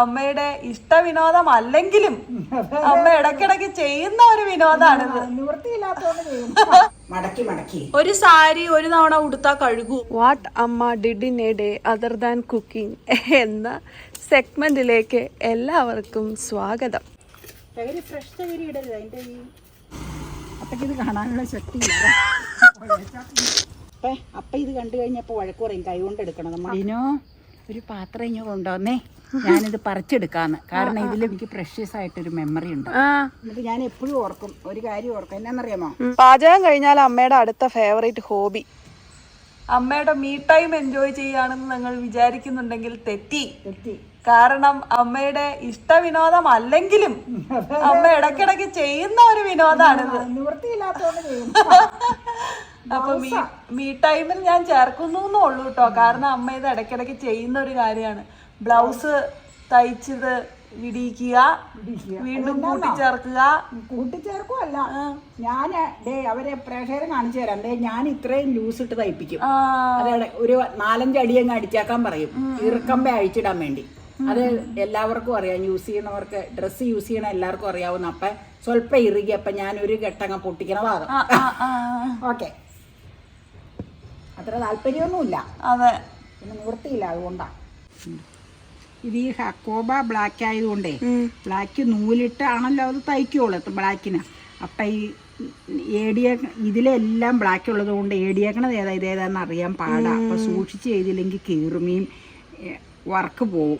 അമ്മയുടെ ഇഷ്ട വിനോദം അല്ലെങ്കിലും അമ്മ ഇടക്കിടക്ക് ചെയ്യുന്ന ഒരു വിനോദമാണ് മടക്കി മടക്കി. ഒരു സാരി ഒരു തവണ ഉടുത്താ കഴുകു. What amma did in a day other than cooking എന്ന സെഗ്മെന്റിലേക്ക് എല്ലാവർക്കും സ്വാഗതം. ഫ്രഷ് ചകിരി ഇടരുത് അതിന്റെ ഈ അപ്പയ്ക്ക് ഇത് കാണാനുള്ള ശക്തിയില്ല അപ്പ ഇത് കണ്ടു കഴിഞ്ഞപ്പോ വഴക്ക് പറയും കൈ കൊണ്ട് എടുക്കണം. നമ്മൾ ഇതിനോ ഒരു പാത്രം ഇങ്ങനെ കൊണ്ടുവന്നേ. ഞാനിത് പറിച്ചെടുക്കാന്ന്. കാരണം ഇതിൽ എനിക്ക് പ്രഷ്യസ് ആയിട്ടൊരു മെമ്മറി ഉണ്ട്. എന്നിട്ട് ഞാൻ എപ്പോഴും ഓർക്കും. ഒരു കാര്യം ഓർക്കും. എന്നാന്നറിയാമോ? പാചകം കഴിഞ്ഞാൽ അമ്മയുടെ അടുത്ത ഫേവറേറ്റ് ഹോബി അമ്മയുടെ മീ ടൈം എൻജോയ് ചെയ്യാണെന്ന് നിങ്ങൾ വിചാരിക്കുന്നുണ്ടെങ്കിൽ തെറ്റി. തെറ്റി. കാരണം അമ്മയുടെ ഇഷ്ട വിനോദം അല്ലെങ്കിലും അമ്മ ഇടക്കിടക്ക് ചെയ്യുന്ന ഒരു വിനോദമാണിത് നിവൃത്തിയില്ലാത്തോണ്ട് അപ്പൊ മീ ടൈമിൽ ഞാൻ ചേർക്കുന്നു ഉള്ളു കേട്ടോ കാരണം അമ്മ ഇത് ഇടയ്ക്കിടയ്ക്ക് ചെയ്യുന്ന ഒരു കാര്യമാണ്. ബ്ലൗസ് തയ്ച്ചത് വിടിയിക്കുക വീണ്ടും കൂട്ടിച്ചേർക്കുക. കൂട്ടിച്ചേർക്കുമല്ല ഞാൻ ഡേ അവരെ പ്രേക്ഷകരെ കാണിച്ചു തരാം. ഡേ ഞാൻ ഇത്രയും ലൂസ് ഇട്ട് തയ്പ്പിക്കും. അതെ ഒരു നാലഞ്ച് അടി അങ്ങ് അടിച്ചേക്കാൻ പറയും. ഇറുക്കമ്പ അഴിച്ചിടാൻ വേണ്ടി. അത് എല്ലാവർക്കും അറിയാം. യൂസ് ചെയ്യുന്നവർക്ക് ഡ്രസ്സ് യൂസ് ചെയ്യണ എല്ലാവർക്കും അറിയാവുന്ന അപ്പം സ്വല്പം ഇറുകി അപ്പം ഞാൻ ഒരു ഘട്ടങ്ങ പൊട്ടിക്കണ ഭാഗം. ഓക്കെ അത്ര താല്പര്യമൊന്നുമില്ല. അതെ. പിന്നെ നിവൃത്തിയില്ല അതുകൊണ്ടാണ് ഇത് ഈ ഹക്കോബ ബ്ലാക്ക് ആയതുകൊണ്ടേ ബ്ലാക്ക് നൂലിട്ടാണല്ലോ അത് തയ്ക്കുള്ളൂ ബ്ലാക്കിന് അപ്പം ഈ ഏടിയ ഇതിലെല്ലാം ബ്ലാക്ക് ഉള്ളത് കൊണ്ട് ഏടിയേക്കണത് ഏതാ ഇതേതാന്ന് അറിയാൻ പാടാ. അപ്പം സൂക്ഷിച്ച് ചെയ്തില്ലെങ്കിൽ കീറുമീൻ വർക്ക് പോവും.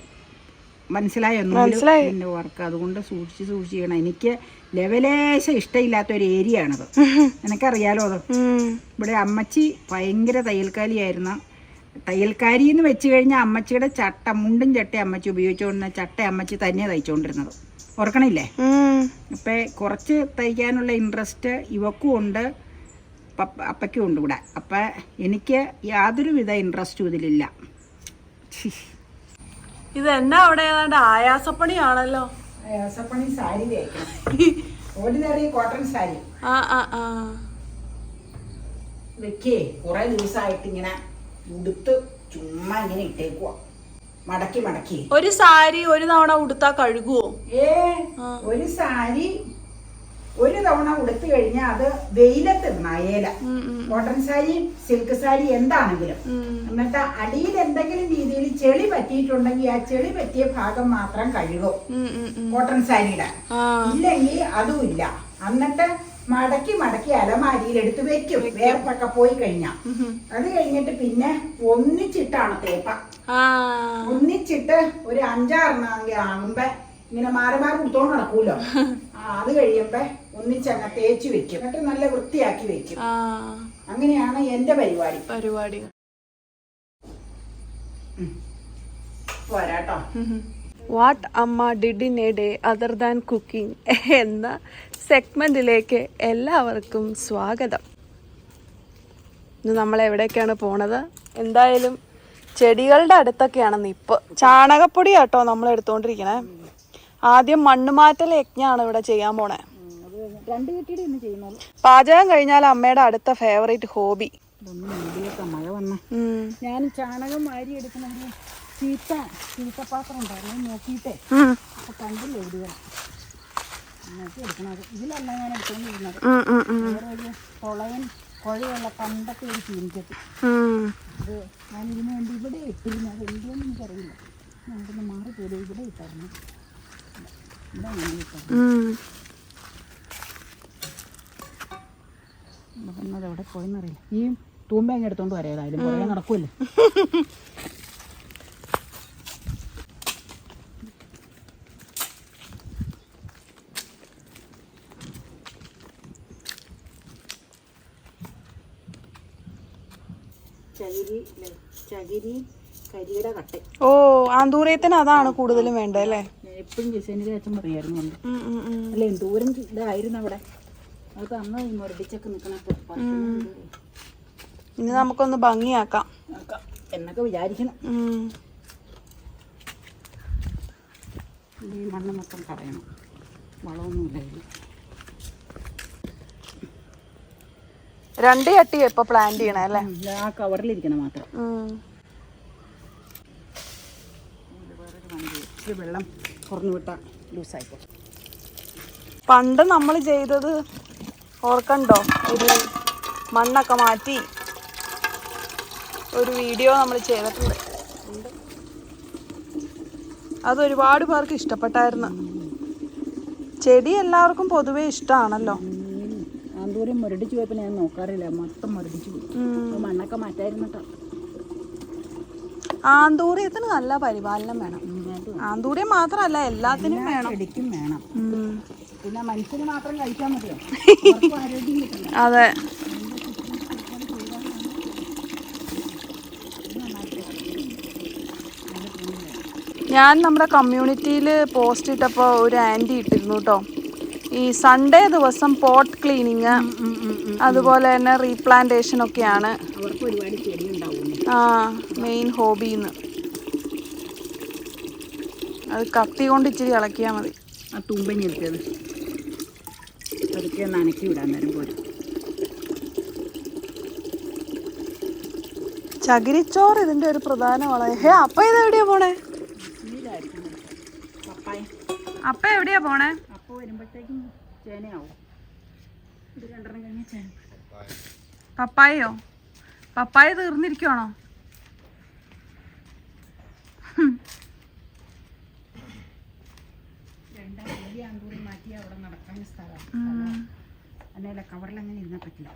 മനസ്സിലായോ? എന്റെ വർക്ക്. അതുകൊണ്ട് സൂക്ഷിച്ച് സൂക്ഷിച്ച് ചെയ്യണം എനിക്ക് ലെവലേശം ഇഷ്ടമില്ലാത്ത ഒരു ഏരിയ ആണത് നിനക്കറിയാലോ അത് ഇവിടെ അമ്മച്ചി ഭയങ്കര തയ്യൽക്കാരിയായിരുന്നു. തയ്യൽക്കാരി എന്ന് വെച്ച് കഴിഞ്ഞാൽ അമ്മച്ചിയുടെ ചട്ട മുണ്ടും ചട്ടയും അമ്മച്ചി ഉപയോഗിച്ചുകൊണ്ടിരുന്ന ചട്ട അമ്മച്ചി തന്നെ തയ്ച്ചുകൊണ്ടിരുന്നത്. ഓർക്കണില്ലേ? അപ്പൊ കുറച്ച് തയ്ക്കാനുള്ള ഇൻട്രസ്റ്റ് ഇവക്കും ഉണ്ട് അപ്പയ്ക്കും ഉണ്ട് ഇവിടെ. അപ്പം എനിക്ക് യാതൊരുവിധ ഇൻട്രസ്റ്റും ഇതിലില്ല. ഇത് എന്നാ അവിടെ ഏതാണ്ട് ആയാസപ്പണിയാണല്ലോ? ആയാസപ്പണി സാരി ഓർഡിനറി കോട്ടൺ സാരി. ആ ആ ആ. വെക്കേ കുറെ ദിവസമായിട്ട് ഇങ്ങനെ ഉടുത്ത് ചുമ്മാ ഇങ്ങനെ ഇട്ടേക്കുവാ. മടക്കി മടക്കി. ഒരു സാരി ഒരു തവണ ഉടുത്താ കഴുകുവോ? ഏ ഒരു സാരി ഒരു തവണ ഉടുത്തു കഴിഞ്ഞാൽ അത് വെയിലത്തിടണം ഏല കോട്ടൺ സാരി സിൽക്ക് സാരി എന്താണെങ്കിലും. എന്നിട്ട് അടിയിൽ എന്തെങ്കിലും രീതിയിൽ ചെളി പറ്റിയിട്ടുണ്ടെങ്കിൽ ആ ചെളി പറ്റിയ ഭാഗം മാത്രം കഴുകും. കോട്ടൺ സാരിയുടെ. ഇല്ലെങ്കിൽ അതും ഇല്ല. എന്നിട്ട് മടക്കി മടക്കി അലമാരിയിൽ എടുത്ത് വെക്കും. വേർപ്പൊക്കെ പോയി കഴിഞ്ഞാ. അത് കഴിഞ്ഞിട്ട് പിന്നെ ഒന്നിച്ചിട്ടാണ് തേപ്പ. ഒന്നിച്ചിട്ട് ഒരു അഞ്ചാറെണ്ണാങ്കിൽ ആകുമ്പോ ഇങ്ങനെ മാറി മാറി കൊടുത്തോണ്ട് നടക്കൂലോ? ആ, അത് കഴിയുമ്പോ ഒന്നിച്ചങ്ങ് തേച്ച് വെക്കും. എന്നിട്ട് നല്ല വൃത്തിയാക്കി വെക്കും. അങ്ങനെയാണ് എന്റെ പരിപാടി. പരിപാടി. പോരാട്ടോ what amma did in a day other than cooking എന്ന സെഗ്മെന്റിലേക്ക് എല്ലാവർക്കും സ്വാഗതം. ഇന്ന് നമ്മൾ എവിടേക്കാണ് പോണത്? എന്തായാലും ചെടികളുടെ അടുത്തൊക്കെയാണ് നിപ്പ് ചാണകപ്പൊടി കേട്ടോ നമ്മൾ എടുത്തോണ്ടിരിക്കണേ. ആദ്യം മണ്ണ് മണ്ണുമാറ്റൽ യജ്ഞമാണ് ഇവിടെ ചെയ്യാൻ പോണേ. രണ്ട് കെട്ടിയുടെ ഒന്ന് ചെയ്യുന്നുള്ളൂ. പാചകം കഴിഞ്ഞാൽ അമ്മയുടെ അടുത്ത ഫേവറേറ്റ് ഹോബി മഴ വന്ന. ഞാൻ ചാണകം വാരി ഒരു ചീത്ത ചീത്തപ്പാത്രം ഉണ്ടായിരുന്നു നോക്കിയിട്ടേ. അപ്പൊ കണ്ടില്ല എവിടെയാണ് നോക്കി എടുക്കണത് ഇതിലല്ല ഞാൻ എടുത്തോണ്ടിരുന്നത്. വേറെ ഒരു കൊളയൻ കുഴയുള്ള പണ്ടത്തെ ഒരു ചീനിക്കത്തി. അത് ഞാൻ ഇതിനു വേണ്ടി ഇവിടെ ഇട്ടിരുന്നു. അത് എന്തുകൊണ്ടെന്ന് എനിക്കറിയില്ല. നമുക്കൊന്ന് മാറി പോലും ഇവിടെ ഇട്ടായിരുന്നു. പിന്നെ എവിടെ പോയെന്നറിയില്ല. ഈ തൂമ്പ എടുത്തോണ്ട് വരാം ഏതായാലും. കുറേ നടക്കുമല്ലോ ചകിരി ല്ലേ? ചകിരി കരിയുടെ കട്ട. ഓ ആന്തൂറിയത്തിന് അതാണ് കൂടുതലും വേണ്ടത് അല്ലേ? എപ്പോഴും ജിസേനിയുടെ അച്ഛൻ പറയായിരുന്നു കൊണ്ട് അല്ല എന്തോരം ഇതായിരുന്നു അവിടെ. അത് അന്ന് മുരടിച്ചൊക്കെ നിൽക്കണ ഇനി നമുക്കൊന്ന് ഭംഗിയാക്കാം. എന്നൊക്കെ വിചാരിക്കണം. ഈ മണ്ണ് മൊത്തം കളയണം വളമൊന്നുമില്ല രണ്ട് ചട്ടി ഇപ്പൊ പ്ലാൻ ചെയ്യണേ അല്ലേ? ആ കവറിലിരിക്കണം മാത്രം. വെള്ളം കുറഞ്ഞു വിട്ടാൽ ലൂസായിപ്പോ. പണ്ട് നമ്മൾ ചെയ്തത് ഓർക്കണ്ടോ? ഒരു മണ്ണൊക്കെ മാറ്റി ഒരു വീഡിയോ നമ്മൾ ചെയ്തിട്ടുണ്ട്. അത് ഒരുപാട് പേർക്ക് ഇഷ്ടപ്പെട്ടായിരുന്നു. ചെടി എല്ലാവർക്കും പൊതുവേ ഇഷ്ടമാണല്ലോ ആന്തൂരം മുരടിച്ചു പോയപ്പോൾ ഞാൻ നോക്കാറില്ല. മൊത്തം മുരടിച്ചു പോയി. മണ്ണൊക്കെ മാറ്റായിരുന്നു കേട്ടോ ആന്തൂര്യത്തിന് നല്ല പരിപാലനം വേണം. ആന്തൂര്യം മാത്രമല്ല എല്ലാത്തിനും വേണം. വേണം. പിന്നെ മനുഷ്യന് മാത്രം കഴിക്കാൻ മതിയോ? അതെ. ഞാൻ നമ്മുടെ കമ്മ്യൂണിറ്റിയിൽ പോസ്റ്റ് ഇട്ടപ്പോൾ ഒരു ആന്റി ഇട്ടിരുന്നു കേട്ടോ ഈ സൺഡേ ദിവസം പോട്ട് ക്ലീനിങ് അതുപോലെ തന്നെ റീപ്ലാന്റേഷൻ ഒക്കെയാണ്. ആ മെയിൻ ഹോബിന്ന് അത് കത്തി കൊണ്ട് ഇച്ചിരി ഇളക്കിയാൽ മതി. ആ തുമ്പനി എടുത്തത്. പതുക്കെ നനക്കി വിടാൻ നേരം പോലും ചകിരിച്ചോറ് ഇതിന്റെ ഒരു പ്രധാന വളം. ഹേ അപ്പ ഇത് എവിടെയാ പോണേ? അപ്പ എവിടെയാ പോണേ? അപ്പ വരുമ്പോഴത്തേക്കും ചേനയാവും. ഇത് രണ്ടെണ്ണം കഴിഞ്ഞ ചേന. പപ്പായയോ? പപ്പായ തീർന്നിരിക്കുവാണോ രണ്ടാം വലിയ അന്തൂരി മാറ്റി അവിടെ സ്ഥലമാണ് സ്ഥലം. അല്ല കവറിൽ അങ്ങനെ ഇരുന്നാൽ പറ്റില്ല.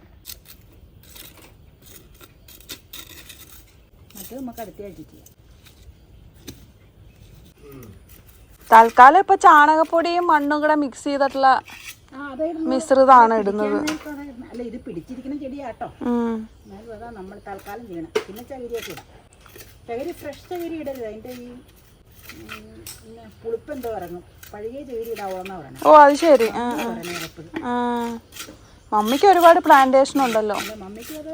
മറ്റേ നമുക്ക് അടുത്ത ആഴ്ച ചെയ്യാം. തൽക്കാലം ഇപ്പൊ ചാണകപ്പൊടിയും മണ്ണും കൂടെ മിക്സ് ചെയ്തിട്ടുള്ള മിശ്രിതാണ് ഇടുന്നത്. അല്ല ഇത് പിടിച്ചിരിക്കുന്ന ചെടിയാട്ടോ. നമ്മൾ തൽക്കാലം ചെയ്യണം. പിന്നെ ചകിരിയൊക്കെ ഇടാം. ചകിരി ഫ്രഷ് ചകിരി ഇടരുത്. അതിന്റെ ഈ പുളിപ്പെന്തോ ഇറങ്ങും പഴയ ചകിരി ഇടാവോന്നാ പറയണേ ഓ അത് ശരി. ആ ആ. പറയണേ എപ്പോഴും ആ. മമ്മിക്ക് ഒരുപാട് പ്ലാന്റേഷൻ ഉണ്ടല്ലോ. അല്ല മമ്മിക്ക് അത്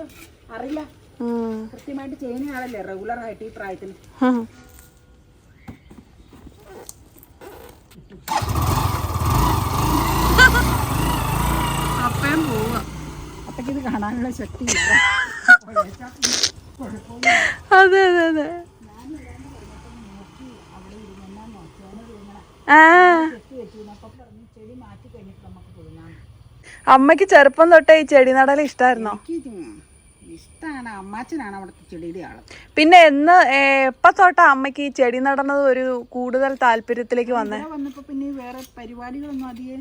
അറിയില്ല. ഉം. കൃത്യമായിട്ട് ചെയ്യുന്ന ആളല്ലേ റെഗുലർ ആയിട്ട് ഈ പ്രായത്തിൽ ഇത് കാണാനുള്ള ശക്തി അതെ അതെ അതെ. ആ. അമ്മയ്ക്ക് ചെറുപ്പം തൊട്ടേ ഈ ചെടി നടൽ ഇഷ്ടായിരുന്നോ? ഇഷ്ടമാണ് അമ്മാച്ചനാണ് അവിടുത്തെ ചെടിയുടെ ആൾ. പിന്നെ എന്ന് അമ്മയ്ക്ക് തൊട്ടാ അമ്മയ്ക്ക് ഈ ചെടി നടന്നത് ഒരു കൂടുതൽ താല്പര്യത്തിലേക്ക് വന്നേ? വന്നപ്പോ പിന്നെ വേറെ പരിപാടികളൊന്നും അധികം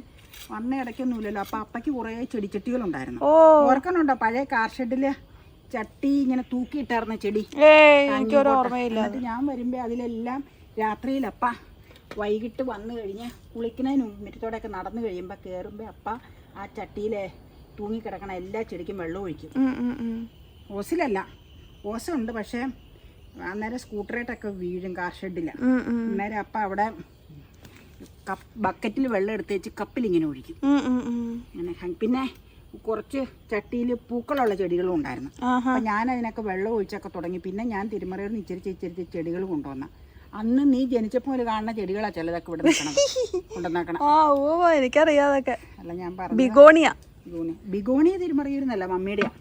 വന്ന ഇടയ്ക്കൊന്നുമില്ലല്ലോ. അപ്പൊ അപ്പയ്ക്ക് കുറേ ചെടിച്ചട്ടികളുണ്ടായിരുന്നു ഓ. ഓർക്കണുണ്ടോ? പഴയ കാർ ഷെഡിൽ ചട്ടി ഇങ്ങനെ തൂക്കിയിട്ടായിരുന്ന ചെടി? എനിക്കൊരു ഓർമ്മയില്ല. ഞാൻ വരുമ്പോ അതിലെല്ലാം രാത്രിയിലപ്പ വൈകിട്ട് വന്നു കഴിഞ്ഞ് കുളിക്കുന്നതിന് മുറ്റത്തോടെയൊക്കെ നടന്നു കഴിയുമ്പോൾ കയറുമ്പോൾ അപ്പ ആ ചട്ടിയിലെ തൂങ്ങിക്കിടക്കണ എല്ലാ ചെടിക്കും വെള്ളം ഒഴിക്കും. ഓസിലല്ല ഓസുണ്ട് പക്ഷേ അന്നേരം സ്കൂട്ടറായിട്ടൊക്കെ വീഴും കാർ ഷെഡില്ല. അന്നേരം അപ്പം അവിടെ കപ്പ് ബക്കറ്റിൽ വെള്ളം എടുത്ത് വെച്ച് കപ്പിൽ ഇങ്ങനെ ഒഴിക്കും. അങ്ങനെ പിന്നെ കുറച്ച് ചട്ടിയിൽ പൂക്കളുള്ള ചെടികളും ഉണ്ടായിരുന്നു. അപ്പം ഞാൻ അതിനൊക്കെ വെള്ളം ഒഴിച്ചൊക്കെ തുടങ്ങി പിന്നെ ഞാൻ തിരുമറയിൽ നിന്ന് ഇച്ചിരി ഇച്ചിരി ചെടികൾ കൊണ്ടുവന്ന അന്ന് നീ ജനിച്ചപ്പോൾ ഒരു കാണുന്ന ചെടികളാ ചിലതൊക്കെ ഇവിടെ നിൽക്കണം കൊണ്ടുവന്നേക്കണം. ആ ഓ എനിക്കറിയാതൊക്കെ. അല്ല ഞാൻ പറഞ്ഞു ബിഗോണിയ. ബിഗോണി ബിഗോണിയ തിരുമറിയിരുന്നല്ല മമ്മിയുടെയാ.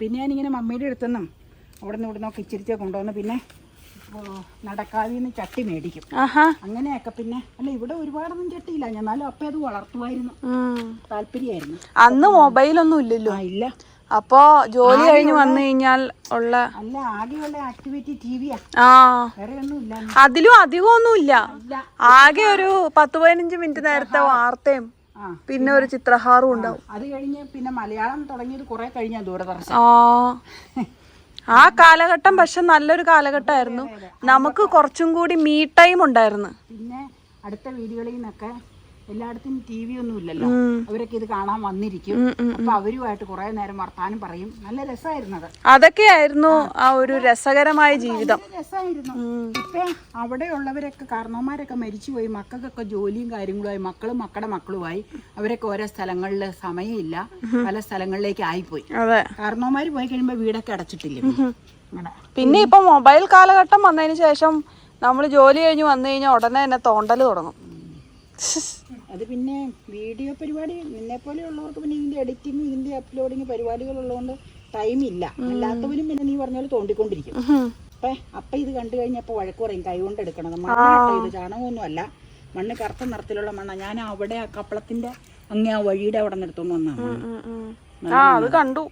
പിന്നെ ഞാൻ ഇങ്ങനെ മമ്മിയുടെ അടുത്തുനിന്നും അവിടെ നിന്ന് ഇവിടെ നോക്കി ഇച്ചിരിച്ചേ കൊണ്ടുവന്ന് പിന്നെ നടക്കാവിന്ന് ചട്ടി മേടിക്കും. അങ്ങനെയൊക്കെ പിന്നെ അല്ല ഇവിടെ ഒരുപാടൊന്നും ചട്ടിയില്ല. എന്നാലും അപ്പം അത് വളർത്തുമായിരുന്നു. താല്പര്യമായിരുന്നു. അന്ന് മൊബൈലൊന്നും ഇല്ലല്ലോ. ഇല്ല. അപ്പോ ജോലി കഴിഞ്ഞ് വന്നു കഴിഞ്ഞാൽ ഉള്ള ആ. അതിലും അധികം ഇല്ല. ആകെ ഒരു പത്ത് പതിനഞ്ച് മിനിറ്റ് നേരത്തെ വാർത്തയും പിന്നെ ഒരു ചിത്രഹാറും ഉണ്ടാവും. അത് കഴിഞ്ഞ് പിന്നെ മലയാളം തുടങ്ങിയത് കുറെ കഴിഞ്ഞാ ദൂരദർശൻ. ആ. ആ കാലഘട്ടം പക്ഷെ നല്ലൊരു കാലഘട്ടമായിരുന്നു. നമുക്ക് കുറച്ചും കൂടി മീ ടൈം ഉണ്ടായിരുന്നു. പിന്നെ അടുത്ത വീടുകളിൽ നിന്നൊക്കെ എല്ലായിടത്തും ടി വി ഒന്നും ഇല്ലല്ലോ അവരൊക്കെ ഇത് കാണാൻ വന്നിരിക്കും. അപ്പൊ അവരുമായിട്ട് കുറെ നേരം വർത്താനം പറയും. നല്ല രസമായിരുന്നത്. അത് അതൊക്കെയായിരുന്നു ആ. ഒരു രസകരമായ ജീവിതം. രസമായിരുന്നു. ഇപ്പൊ അവിടെയുള്ളവരൊക്കെ കാരണവന്മാരൊക്കെ മരിച്ചുപോയി. മക്കൾക്കൊക്കെ ജോലിയും കാര്യങ്ങളുമായി മക്കളും മക്കളുടെ മക്കളുമായി. അവരൊക്കെ ഓരോ സ്ഥലങ്ങളിൽ സമയമില്ല. പല സ്ഥലങ്ങളിലേക്ക് ആയിപ്പോയി. കാരണവന്മാര് പോയി കഴിയുമ്പോ വീടൊക്കെ അടച്ചിട്ടില്ല? പിന്നെ ഇപ്പൊ മൊബൈൽ കാലഘട്ടം വന്നതിന് ശേഷം നമ്മൾ ജോലി കഴിഞ്ഞ് വന്നു കഴിഞ്ഞാൽ ഉടനെ തന്നെ തോണ്ടൽ തുടങ്ങും. അത് പിന്നെ വീഡിയോ പരിപാടി നിന്നെ പോലെ ഉള്ളവർക്ക് പിന്നെ ഇതിന്റെ എഡിറ്റിംഗ് ഇതിന്റെ അപ്ലോഡിങ് പരിപാടികൾ ഉള്ളതുകൊണ്ട് ടൈം ഇല്ല. അല്ലാത്തവരും പിന്നെ നീ പറഞ്ഞ പോലെ തോണ്ടിക്കൊണ്ടിരിക്കും. അപ്പൊ അപ്പൊ ഇത് കണ്ടു കഴിഞ്ഞപ്പോ വഴക്ക് പറയും കൈ കൊണ്ട് എടുക്കണം. മണ്ണാട്ടോ ഇത് ചാണകമൊന്നും അല്ല. മണ്ണ് കറുത്ത നിറത്തിലുള്ള മണ്ണാ. ഞാൻ അവിടെ ആ കപ്പളത്തിന്റെ അങ്ങേ ആ വഴിയുടെ അവിടെ നിർത്തുന്നു വന്നാണ് കണ്ടു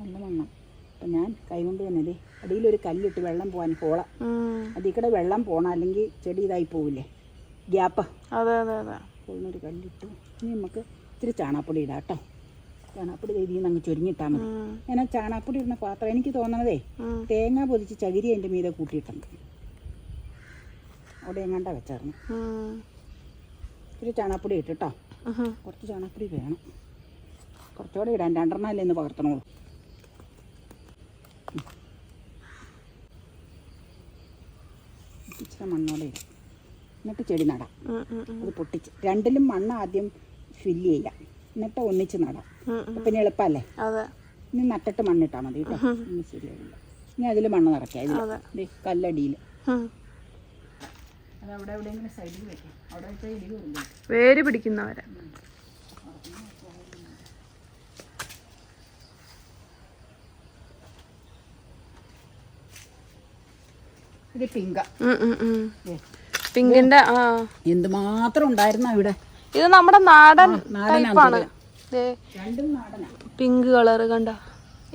നല്ല മണ്ണ. അപ്പൊ ഞാൻ കൈ കൊണ്ട് തന്നെ അടിയിലൊരു കല്ലിട്ട് വെള്ളം പോവാൻ പോള. അതിൽ വെള്ളം പോണ അല്ലെങ്കിൽ ചെടി ഇതായി പോവില്ലേ? ഗ്യാപ്പ്. അതെ അതെ അതെ. പോകുന്നൊരു കല്ലിട്ടു ഇനി നമുക്ക് ഇത്തിരി ചാണാപ്പൊടി ഇടാം കേട്ടോ. ചാണാപ്പൊടി നിന്ന് അങ്ങ് ചൊരിഞ്ഞിട്ടാൽ മതി. ഞാൻ ആ ചാണാപ്പൊടി ഇടുന്ന പാത്രം എനിക്ക് തോന്നണതേ. തേങ്ങ പൊതിച്ച് ചകിരി അതിന്റെ മീതെ കൂട്ടിയിട്ടുണ്ട്. അവിടെ എങ്ങാണ്ടാ വെച്ചായിരുന്നു. ഇത്തിരി ചാണാപ്പൊടി ഇട്ട് കേട്ടോ. കുറച്ച് ചാണാപ്പൊടി വേണം. കുറച്ചുകൂടെ ഇടാൻ രണ്ടെണ്ണം അല്ലേ ഇന്ന് പകർത്തണോളൂ ഇച്ചിരി മണ്ണോടെ ഇടാം. എന്നിട്ട് ചെടി നടാം. അത് പൊട്ടിച്ച്. രണ്ടിലും മണ്ണ് ആദ്യം ഫില്ല് ചെയ്യാം. എന്നിട്ട് ഒന്നിച്ച് നടാം. പിന്നെ എളുപ്പമല്ലേ അതെ. ഇനി നട്ടിട്ട് മണ്ണിട്ടാൽ മതി കേട്ടോ ഇനി ശരിയാവില്ല. ഇനി അതിൽ മണ്ണ് നിറയ്ക്കാം. ഇതിൽ അതെ. ദേ കല്ലടിയിൽ. എവിടെയെങ്കിലും സൈഡിൽ വെക്കാം. അവിടെ വെച്ചാൽ ഇടി വരില്ല വേര് പിടിക്കുന്നവരെ. ഇത് പിങ്ക. ഉം, ഉം, ഉം. ദേ, പിങ്കിന്റെ ആ. എന്തുമാത്രം ഉണ്ടായിരുന്ന ഇവിടെ? ഇത് നമ്മുടെ നാടൻ ടൈപ്പാണ്. പിങ്ക് കളർ കണ്ട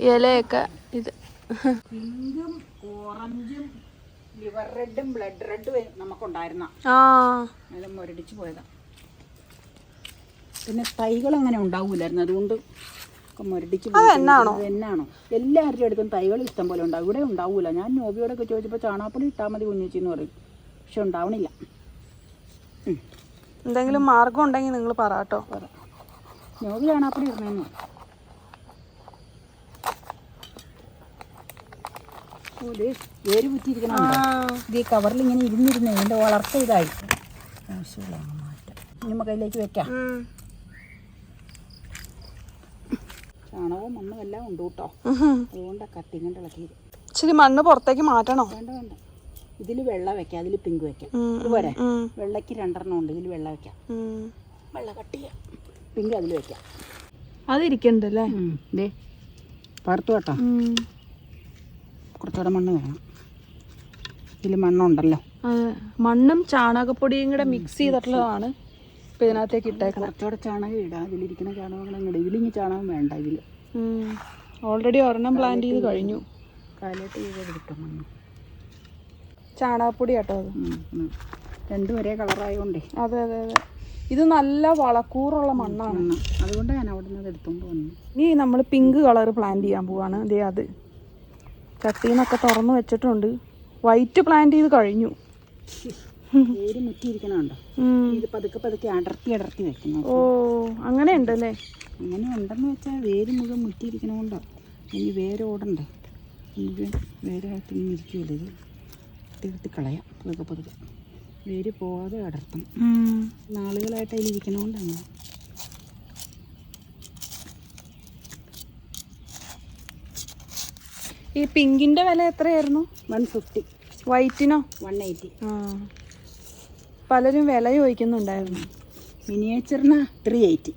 ഇലയൊക്കെ ഇത്. പിങ്കും ഓറഞ്ചും ലിവർ റെഡും ബ്ലഡ് റെഡും നമുക്കുണ്ടായിരുന്ന. ആ. അത് മുരടിച്ച് പോയതാ. പിന്നെ തൈകൾ അങ്ങനെ ഉണ്ടാവൂലായിരുന്നു. അതുകൊണ്ട് മുരടിച്ച് എന്നാണോ? എല്ലാവരുടെ അടുത്തും തൈകൾ ഇഷ്ടം പോലെ ഉണ്ടാവും. ഇവിടെ ഉണ്ടാവൂല. ഞാൻ നോബിയോടൊക്കെ ചോദിച്ചപ്പോൾ ചാണാപ്പൊടി ഇട്ടാൽ മതി കുഞ്ഞേച്ചി എന്ന് പറയും. പക്ഷെ ഉണ്ടാവണില്ല. എന്തെങ്കിലും മാർഗം ഉണ്ടെങ്കിൽ നിങ്ങൾ പറട്ടോ കേട്ടോ. പറ. ഇരുന്നേന്ന്? ചാണാപ്പൊടി ഇടണമെന്ന് വേര് കുറ്റിയിരിക്കണുണ്ടോ ഇത് ഈ കവറിൽ ഇങ്ങനെ ഇരുന്നിരുന്ന് ഇതിന്റെ വളർച്ച ഇതായിരിക്കും കയ്യിലേക്ക് മാറ്റം നമുക്ക് അതിലേക്ക് വെക്കാം. ചാണകവും മണ്ണും എല്ലാം ഉണ്ട് കേട്ടോ. അതുകൊണ്ടാണ് കത്തിങ്ങണ്ട് ഇളക്കിയത് ഇച്ചിരി മണ്ണ് പുറത്തേക്ക് മാറ്റണോ? വേണ്ട വേണ്ട. ഇതിൽ വെള്ളം വെക്കാം അതിൽ പിങ്ക് വെക്കാം. ഉം, വെള്ളയ്ക്ക് രണ്ടെണ്ണം ഉണ്ട് ഇതിൽ വെള്ളം വെക്കാം. വെള്ള കട്ട് ചെയ്യാം. പിങ്ക് അതിൽ വെക്കാം. അതിരിക്കണ്ടല്ലേ? ദേ. പകർത്തു കേട്ടോ. കുറച്ചുകൂടെ മണ്ണ് വേണം. ഇതിൽ മണ്ണുണ്ടല്ലോ. മണ്ണും ചാണകപ്പൊടിയും കൂടെ മിക്സ് ചെയ്തിട്ടുള്ളതാണ്. ഇപ്പൊ ഇതിനകത്തേക്ക് ഇട്ടേക്കണം. കുറച്ചുകൂടെ ചാണകം ഇടാം. ഇതിലിരിക്കുന്ന ചാണകങ്ങൾ ഇങ്ങോട്ട് ഇതിലിങ്ങി ചാണകം വേണ്ട ഇതിൽ. ഓൾറെഡി ഒരെണ്ണം പ്ലാന്റ് ചെയ്ത് കഴിഞ്ഞു. കാലിട്ട് ചെയ്ത് കിട്ടും മണ്ണ്. ചാണകപ്പൊടി കേട്ടോ അത്. രണ്ടും ഒരേ കളറായതുകൊണ്ടേ അതെ അതെ അതെ. ഇത് നല്ല വളക്കൂറുള്ള മണ്ണാണ്. മണ്ണ് അതുകൊണ്ട് ഞാൻ അവിടെ നിന്ന് അത് എടുത്തുകൊണ്ട് വന്നു. ഇനി നമ്മൾ പിങ്ക് കളർ പ്ലാന്റ് ചെയ്യാൻ പോവാണ്. ദേ അത്. ചട്ടീന്നൊക്കെ തുറന്ന് വെച്ചിട്ടുണ്ട്. വൈറ്റ് പ്ലാന്റ് ചെയ്ത് കഴിഞ്ഞു. വേര് മുറ്റിയിരിക്കണുണ്ടോ. ഇത് പതുക്കെ പതുക്കെ അടർത്തി അടർത്തി വെക്കുന്നു. ഓ അങ്ങനെ ഉണ്ടല്ലേ അങ്ങനെ ഉണ്ടെന്ന് വെച്ചാൽ വേര് മുഴുവൻ മുറ്റിയിരിക്കണോണ്ടോ? ഇനി വേരോടണ്ടേ? വേരായിട്ട് ഇരിക്കുമല്ലോ ഇത്? തീർത്തി കളയാം പതുക്കെ പതുക്കെ വേര് പോവാതെ അടർത്തണം. നാളുകളായിട്ട് അതിലിരിക്കണോണ്ട് അങ്ങനെ ഈ പിങ്കിന്റെ വില എത്രയായിരുന്നു? One fifty. വൈറ്റിനോ? One eighty. ആ. പലരും വില ചോദിക്കുന്നുണ്ടായിരുന്നു. മിനിയേച്ചറിന് ത്രീ എയ്റ്റി.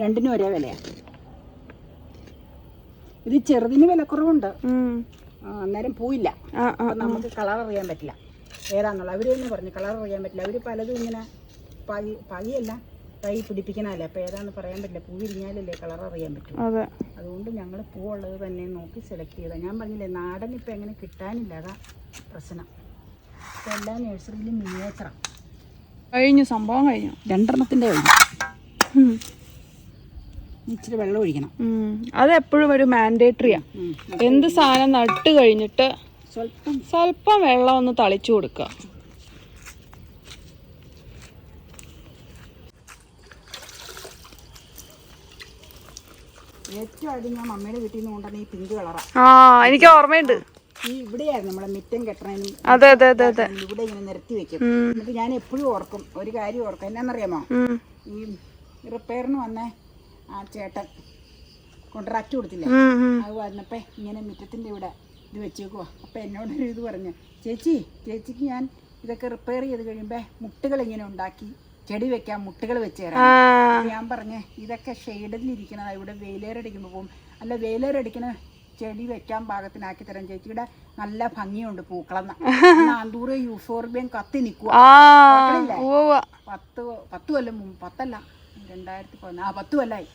രണ്ടിനും ഒരേ വിലയാണ് ഇത് ചെറുതിന് വിലക്കുറവുണ്ട് അന്നേരം പോയില്ല അപ്പം നമുക്ക് കളർ അറിയാൻ പറ്റില്ല. ഏതാന്നുള്ള അവർ തന്നെ പറഞ്ഞു കളർ അറിയാൻ പറ്റില്ല. അവർ പലതും ഇങ്ങനെ പകി പകിയല്ല തൈ പിടിപ്പിക്കണമല്ലേ അപ്പോൾ ഏതാന്ന് പറയാൻ പറ്റില്ല. പൂ വിരിഞ്ഞാലല്ലേ കളർ അറിയാൻ പറ്റും. അതെ. അതുകൊണ്ട് ഞങ്ങൾ പൂവുള്ളത് തന്നെ നോക്കി സെലക്ട് ചെയ്താൽ ഞാൻ പറഞ്ഞില്ലേ നാടൻ ഇപ്പം എങ്ങനെ കിട്ടാനില്ല. അതാ പ്രശ്നം. ഇപ്പം എല്ലാ നഴ്സറിയിലും മിനിയേച്ചറാണ് കഴിഞ്ഞു സംഭവം കഴിഞ്ഞു. രണ്ടെണ്ണത്തിന്റെ കഴിഞ്ഞു. ഇച്ചിരി വെള്ളം ഒഴിക്കണം. അതെപ്പോഴും അത് എപ്പോഴും ഒരു മാൻഡേറ്ററിയാ എന്ത് സാധനം നട്ട് കഴിഞ്ഞിട്ട് സ്വല്പം. സ്വല്പം വെള്ളം ഒന്ന് തളിച്ചു കൊടുക്കുക. ഏറ്റവും ആദ്യം ഞാൻ മമ്മിയുടെ വീട്ടിൽ നിന്ന് കൊണ്ടുവന്ന ഈ പിങ്ക് കളറാ ആ. എനിക്ക് ഓർമ്മയുണ്ട്. ഈ ഇവിടെയായിരുന്നു നമ്മളെ മിറ്റം അതെ അതെ അതെ അതെ. ഇവിടെ ഇങ്ങനെ നിരത്തി വെക്കും. എന്നിട്ട് ഞാൻ എപ്പോഴും ഓർക്കും ഒരു കാര്യം ഓർക്കും. എന്നാന്നറിയാമോ? ഈ റിപ്പയറിന് വന്ന ആ ചേട്ടൻ കോൺട്രാക്ട് കൊടുത്തില്ലേ. അത് വന്നപ്പോൾ ഇങ്ങനെ മുറ്റത്തിന്റെ ഇവിടെ ഇത് വെച്ചേക്കുവാ. അപ്പോൾ എന്നോടൊരു ഇത് പറഞ്ഞു ചേച്ചി ചേച്ചിക്ക് ഞാൻ ഇതൊക്കെ റിപ്പയർ ചെയ്ത് കഴിയുമ്പോൾ മുട്ടുകൾ ഇങ്ങനെ ഉണ്ടാക്കി ചെടി വെക്കാൻ മുട്ടുകൾ വെച്ച് തരാം. ഞാൻ പറഞ്ഞേ ഇതൊക്കെ ഷെയ്ഡിലിരിക്കണതാ ഇവിടെ വെയിലേറടിക്കുമ്പോൾ പോകും അല്ല വെയിലേറടിക്കണ ചെടി വെക്കാൻ പാകത്തിനാക്കി തരാം ചേച്ചിയുടെ നല്ല ഭംഗിയുണ്ട് പൂക്കളെന്ന. ആന്തൂറ് യൂഫോർബിയം കത്തി നിൽക്കുക പത്ത് പത്ത് കൊല്ലം മുമ്പ് പത്തല്ല രണ്ടായിരത്തി പതിനാ ആ പത്ത് കൊല്ലായി.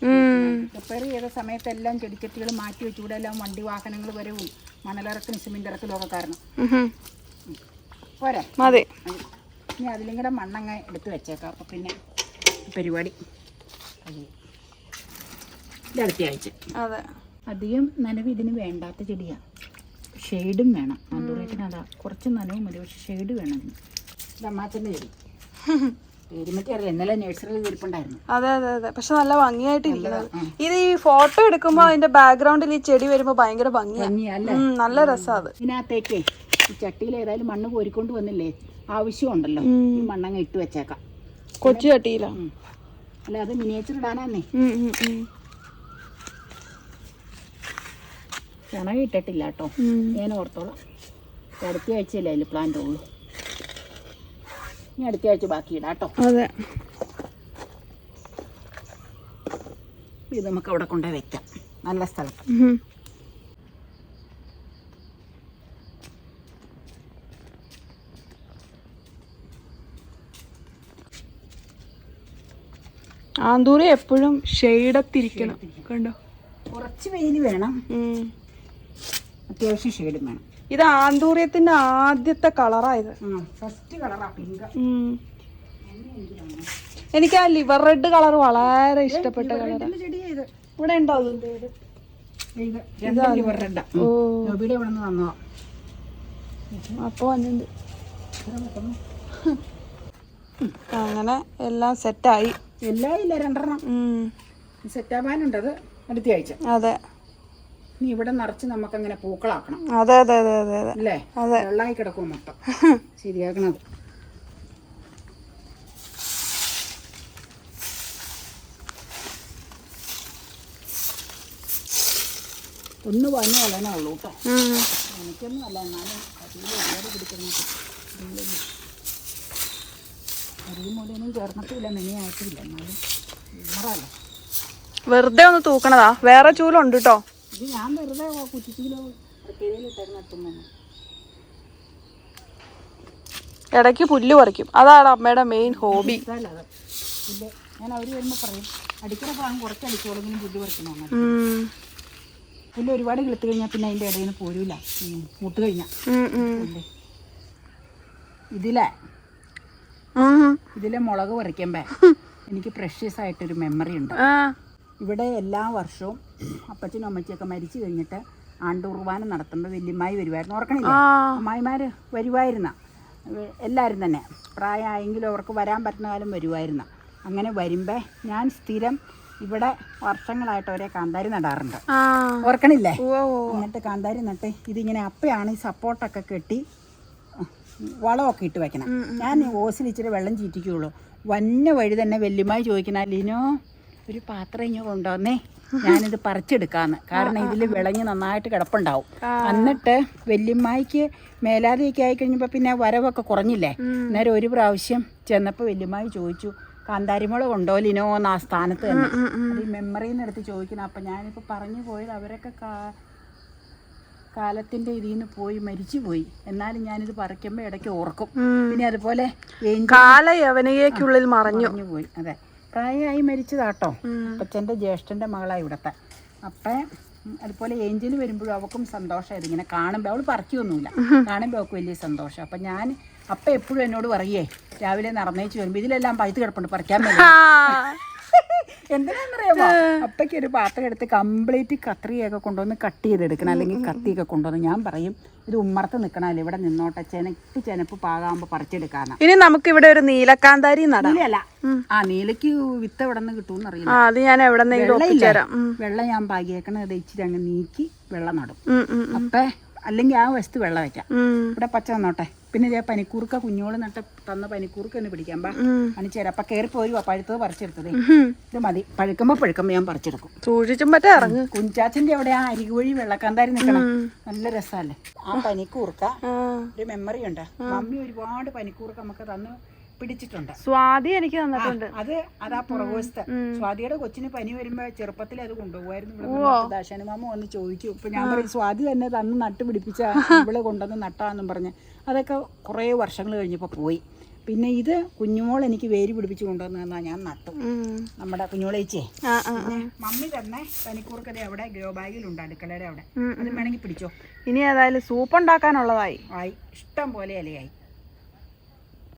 റിപ്പയർ ചെയ്ത സമയത്തെല്ലാം ചെടിച്ചട്ടികൾ മാറ്റി വെച്ചു ഇവിടെ എല്ലാം വണ്ടി വാഹനങ്ങൾ വരവും മണലിറക്കിനും സിമെന്റ് ഇറക്കലും ഒക്കെ കാരണം. പോരെ? മതി. ഇനി അതിലും കൂടെ മണ്ണങ്ങ എടുത്ത് വെച്ചേക്കാം. അപ്പം പിന്നെ പരിപാടി. ഇത് അടുത്ത ആഴ്ച. അതെ. അധികം നനവ് ഇതിന് വേണ്ടാത്ത ചെടിയാണ് ഷെയ്ഡും വേണം. അന്തൂറേറ്റിന് അതാ കുറച്ച് നനവും മതി. പക്ഷെ ഷെയ്ഡ് വേണം ഇതിന്. ഇത് അമ്മാച്ചന്റെ ചെടി. അതെ അതെ അതെ. പക്ഷെ നല്ല ഭംഗിയായിട്ട് ഇരിക്കുന്നത് ഇത് ഈ ഫോട്ടോ എടുക്കുമ്പോ അതിന്റെ ബാക്ക്ഗ്രൗണ്ടിൽ ഈ ചെടി വരുമ്പോ ഭയങ്കര ഭംഗിയാണ് ഭംഗിയല്ലേ? നല്ല രസാ അത്. ഇതിനകത്തേക്കേ ഈ ചട്ടിയിൽ ഏതായാലും മണ്ണ് കോരിക്കൊണ്ട് വന്നില്ലേ? ആവശ്യമുണ്ടല്ലോ. ഈ മണ്ണങ്ങ് ഇട്ട് വെച്ചേക്കാം. കൊച്ചു ചട്ടിയിലോ. ഉം. അല്ല അത് മിനിയേച്ചർ ഇടാനാന്നേ. ഉം, ഉം, ഉം. ചണകം ഇട്ടിട്ടില്ല കേട്ടോ. ഞാൻ ഓർത്തോളാം. അടുത്ത ആഴ്ചയല്ലേ അതിൽ പ്ലാന്റ് ഉള്ളൂ? ഇനി അടുത്ത ആഴ്ച ബാക്കി ഇടാം കേട്ടോ. അതെ. ഇത് നമുക്ക് അവിടെ കൊണ്ടുപോയി വെക്കാം. നല്ല സ്ഥലത്ത്. ആന്തൂറി എപ്പോഴും ഷെയ്ഡത്തിരിക്കണം. കണ്ടോ? കുറച്ച് വെയിൽ വേണം. അത്യാവശ്യം ഷെയ്ഡും വേണം. ഇത് ആന്തൂറിയത്തിന്റെ ആദ്യത്തെ കളറായത് ഫസ്റ്റ് കളറാ പിങ്ക് എനിക്ക് ആ ലിവർ റെഡ് കളർ വളരെ ഇഷ്ടപ്പെട്ട കളർ ഇവിടെ ഉണ്ടോ അപ്പൊ വന്നിട്ടുണ്ട് അങ്ങനെ എല്ലാം സെറ്റായി എല്ലാം ഇല്ല രണ്ടെണ്ണം. സെറ്റാവാനുണ്ടത് അടുത്ത ആഴ്ച. അതെ. ഇനി ഇവിടെ നിറച്ച് നമുക്ക് അങ്ങനെ പൂക്കളാക്കണം. അതെ അതെ അതെ അതെ അതെ. അല്ലേ? അതെ. വെള്ളമായി കിടക്കും മൊത്തം. ശരിയാക്കണത്. ഒന്ന് പനി കളയാനേ ഉള്ളൂ കേട്ടോ. എനിക്കൊന്നും അല്ല എന്നാലും അതിൽ ഒരുപാട് പിടിക്കുന്നത് അരിയും മുടിയൊന്നും ചേർന്നിട്ടില്ല മെനിയായിട്ടില്ല. എന്നാലും വെറുതെ ഒന്ന് തൂക്കണതാ. വേറെ ചൂലുണ്ട് കേട്ടോ. ഇത് ഞാൻ വെറുതെ കുറ്റിച്ചിലോ ഇടയ്ക്ക് പുല്ല് പറിക്കും. അതാണ് അമ്മയുടെ മെയിൻ ഹോബി ഞാൻ അവർ വരുമ്പോൾ പറയും അടിക്കണ ഭാഗം കുറച്ച് അടിച്ചോളെങ്കിലും പുല്ല് പറിക്കണമെന്ന് പുല്ല് ഒരുപാട് കിളുത്ത് കഴിഞ്ഞാൽ പിന്നെ അതിന്റെ ഇടയിൽ നിന്ന് പോരൂല മുട്ട് കഴിഞ്ഞാൽ ഇതിലെ ഇതിലെ മുളക് പറിക്കുമ്പേ എനിക്ക് പ്രഷ്യസ് ആയിട്ടൊരു മെമ്മറി ഉണ്ട്. ഇവിടെ എല്ലാ വർഷവും അപ്പച്ചനും അമ്മച്ചിയൊക്കെ മരിച്ചു കഴിഞ്ഞിട്ട് ആണ്ടുകുർബാന നടത്തുമ്പോൾ വല്യമ്മായി വരുമായിരുന്നു ഓർക്കണില്ല അമ്മായിമാർ വരുമായിരുന്ന എല്ലാവരും തന്നെ. പ്രായമായെങ്കിലും അവർക്ക് വരാൻ പറ്റുന്ന കാലം വരുമായിരുന്ന അങ്ങനെ വരുമ്പേ ഞാൻ സ്ഥിരം ഇവിടെ വർഷങ്ങളായിട്ട് ഒരേ കാന്താരി നടാറുണ്ട്. ഓർക്കണില്ലേ എന്നിട്ട് കാന്താരി നട്ട് ഇതിങ്ങനെ അപ്പയാണ് ഈ സപ്പോർട്ടൊക്കെ കെട്ടി വളമൊക്കെ ഇട്ട് വെക്കണം. ഞാൻ ഓസിൽ ഇച്ചിരി വെള്ളം ചീറ്റിക്കുള്ളൂ. വന്ന വഴി തന്നെ വെല്ലുമായി ചോദിക്കണ ലിനോ ഒരു പാത്രം ഇങ്ങനെ കൊണ്ടുവന്നേ. ഞാനിത് പറിച്ചെടുക്കാന്ന്. കാരണം ഇതിൽ വിളഞ്ഞ് നന്നായിട്ട് കിടപ്പുണ്ടാവും. എന്നിട്ട് വല്യമ്മായിക്ക് മേലാതെയൊക്കെ ആയി കഴിഞ്ഞപ്പോൾ പിന്നെ വരവൊക്കെ കുറഞ്ഞില്ലേ? അന്നേരം ഒരു പ്രാവശ്യം ചെന്നപ്പോൾ വല്യമ്മായി ചോദിച്ചു കാന്താരിമുള കൊണ്ടോലിനോ ലിനോ എന്ന് ആ സ്ഥാനത്ത് തന്നെ? അത് ഈ മെമ്മറിയിൽ നിന്ന് എടുത്ത് ചോദിക്കണം അപ്പം ഞാനിപ്പോൾ പറഞ്ഞു പോയത് അവരൊക്കെ കാ- കാലത്തിന്റെ ഇതിൽ നിന്ന് പോയി മരിച്ചു പോയി. എന്നാലും ഞാനിത് പറിക്കുമ്പോൾ ഇടയ്ക്ക് ഓർക്കും. പിന്നെ അതുപോലെ കാല യവനയേക്കുള്ളിൽ മറിഞ്ഞു പോയി. അതെ. പ്രായമായി മരിച്ചതാട്ടോ. അപ്പച്ചന്റെ ജ്യേഷ്ഠന്റെ മകളാണ് ഇവിടത്തെ. അപ്പം അതുപോലെ ഏഞ്ചൽ വരുമ്പോഴും അവൾക്കും സന്തോഷമായിരുന്നു. ഇങ്ങനെ കാണുമ്പോൾ അവൾ പറിക്കൊന്നുമില്ല കാണുമ്പോൾ അവൾക്ക് വലിയ സന്തോഷം. അപ്പം ഞാൻ അപ്പം എപ്പോഴും എന്നോട് പറയേ രാവിലെ നടന്നേച്ച് വരുമ്പോൾ ഇതിലെല്ലാം പഴുത്ത് കിടപ്പുണ്ട് പറിക്കാൻ എന്തിനാണെന്നറിയാമോ അപ്പയ്ക്ക് ഒരു പാത്രം എടുത്ത് കംപ്ലീറ്റ് കത്രിയൊക്കെ കൊണ്ടുവന്ന് കട്ട് ചെയ്തെടുക്കണം. അല്ലെങ്കിൽ കത്തിയൊക്കെ കൊണ്ടുവന്ന് ഞാൻ പറയും ഇത് ഉമ്മർത്ത് നിൽക്കണമല്ലോ ഇവിടെ നിന്നോട്ടെ. ചെനപ്പ് ചെനപ്പ് പാകാകുമ്പോൾ പറിച്ചെടുക്കാനാ ഇനി നമുക്ക് ഇവിടെ ഒരു നീലക്കാന്താരി നടാം. നീലയല്ല. ആ നീലയ്ക്ക് വിത്ത് എവിടെ നിന്ന് കിട്ടുമെന്ന് അറിയില്ല. അത് ഞാൻ? ഒപ്പിച്ചുതരാം വെള്ളം ഞാൻ പാകിയേക്കണത് ഇച്ചിരി അങ്ങ് നീക്കി വെള്ളം നടും. അപ്പേ അല്ലെങ്കിൽ ആ വശത്ത് വെള്ളം വെക്കാം. ഇവിടെ പച്ച വന്നോട്ടെ. പിന്നെ ഇതേ പനിക്കൂർക്ക കുഞ്ഞോൾ നട്ട തന്ന പനിക്കൂർക്ക ഒന്ന് പിടിക്കാം. ബാ കാണിച്ചു അപ്പൊ കയറി പോരുവാ പഴുത്തത് പറിച്ചെടുത്തതേ. ഇത് മതി. പഴുക്കുമ്പോ പഴുക്കുമ്പോ ഞാൻ പറിച്ചെടുക്കും. സൂക്ഷിച്ചും പറ്റേ ഇറങ്ങും. കുഞ്ചാച്ചന്റെ അവിടെ ആ അരികുവഴി വെള്ളക്കാന്താരി നിൽക്കണം നല്ല രസമല്ലേ ആ പനിക്കൂർക്ക ഒരു മെമ്മറി ഉണ്ട്. മമ്മി ഒരുപാട് പനിക്കൂർക്ക നമുക്ക് തന്ന് പിടിച്ചിട്ടുണ്ട്. സ്വാതി എനിക്ക് തന്നിട്ടുണ്ട്. അത് അതാ പുറകുവശത്ത്. സ്വാതിയുടെ കൊച്ചിന് പനി വരുമ്പോ ചെറുപ്പത്തിൽ അത് കൊണ്ടുപോകായിരുന്നു ദാശാനുമാമ ദാശാനി മാമ വന്ന് ചോദിക്കും. ഇപ്പൊ ഞാൻ പറയും സ്വാതി തന്നെ തന്ന് നട്ട് പിടിപ്പിച്ച ഇവിടെ കൊണ്ടുവന്ന് നട്ടാന്നും പറഞ്ഞ്. അതൊക്കെ കുറേ വർഷങ്ങൾ കഴിഞ്ഞപ്പോ പോയി. പിന്നെ ഇത് കുഞ്ഞുമോൾ എനിക്ക് വേര് പിടിപ്പിച്ച് കൊണ്ടുവന്നു തന്നാ ഞാൻ നട്ടു നമ്മുടെ കുഞ്ഞുമോളേച്ചേ. മമ്മി തന്നെ പനിക്കൂർക്കത അവിടെ ഗ്രോ ബാഗിലുണ്ട് അടുക്കളയുടെ അവിടെ. അത് വേണമെങ്കിൽ പിടിച്ചോ. ഇനി ഏതായാലും സൂപ്പ് ഉണ്ടാക്കാനുള്ളതായി. ആയി. ഇഷ്ടം പോലെ ഇലയായി.